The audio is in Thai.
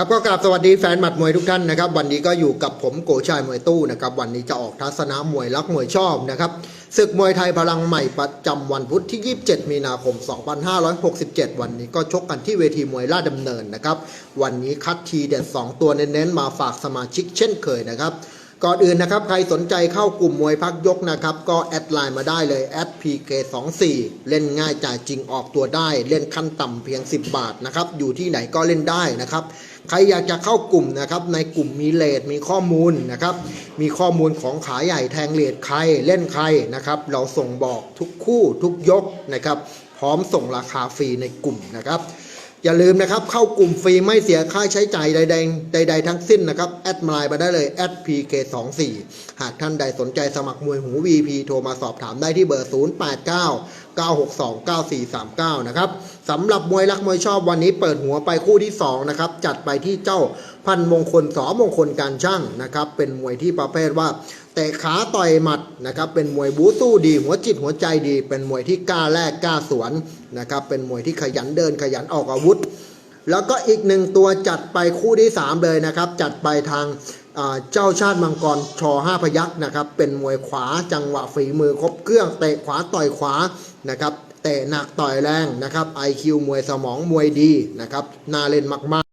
ครับก็กราบสวัสดีแฟนหมัดมวยทุกท่านนะครับ วันนี้ก็อยู่กับผมโกชายมวยตู้นะครับวันนี้จะออกทัศนะมวยรักมวยชอบนะครับศึกมวยไทยพลังใหม่ประจำวันพุธที่ 27 มีนาคม 2567 วันนี้ก็ชกกันที่เวทีมวยราชดำเนินนะครับ วันนี้คัดทีเด็ด 2 ตัวเน้นๆมาฝากสมาชิกเช่นเคยนะครับ ก่อนอื่นนะครับใครสนใจเข้ากลุ่มมวยพักยกนะครับ ก็แอดไลน์มาได้เลยแอด PK24 เล่นง่ายจ่ายจริงออกตัวได้ เล่นขั้นต่ำเพียง 10 บาทนะครับ อยู่ที่ไหนก็เล่นได้นะครับ ใครอยากจะเข้ากลุ่มนะครับ ในกลุ่มมีเลทมีข้อมูลนะครับ มีข้อมูลของขาใหญ่แทงเลทใครเล่นใครนะครับ เราส่งบอกทุกคู่ทุกยกนะครับ พร้อมส่งราคาฟรีในกลุ่มนะครับ อย่าลืมนะครับ เข้ากลุ่มฟรีไม่เสียค่าใช้จ่ายใดๆใดๆทั้งสิ้นนะครับ แอดไลน์มาได้เลย @pk24 หากท่านใดสนใจสมัครมวยหู VP โทรมาสอบถามได้ที่เบอร์ 089 962 9439 นะครับสำหรับมวยรักมวยชอบวันนี้เปิดหัวไปคู่ที่2นะครับจัดไปที่เจ้าพันมงคลสอมงคลการช่างนะครับเป็นมวยที่ประเภทว่าเตะขาต่อยหมัดนะครับเป็นมวยบูสู้ดี หัวจิตหัวใจดี เป็นมวยที่กล้าแลกกล้าสวนนะครับเป็นมวยที่ขยันเดินขยันออกอาวุธ แล้วก็อีกหนึ่งตัวจัดไปคู่ที่ 3 เลยนะครับ จัดไปทาง เจ้าชาติมังกรชอห้าพยักษ์นะครับ เป็นมวยขวาจังหวะฝีมือครบเครื่องเตะขวาต่อยขวานะครับเตะหนักต่อยแรงนะครับ IQ มวยสมองมวยดีนะครับน่าเล่นมากๆ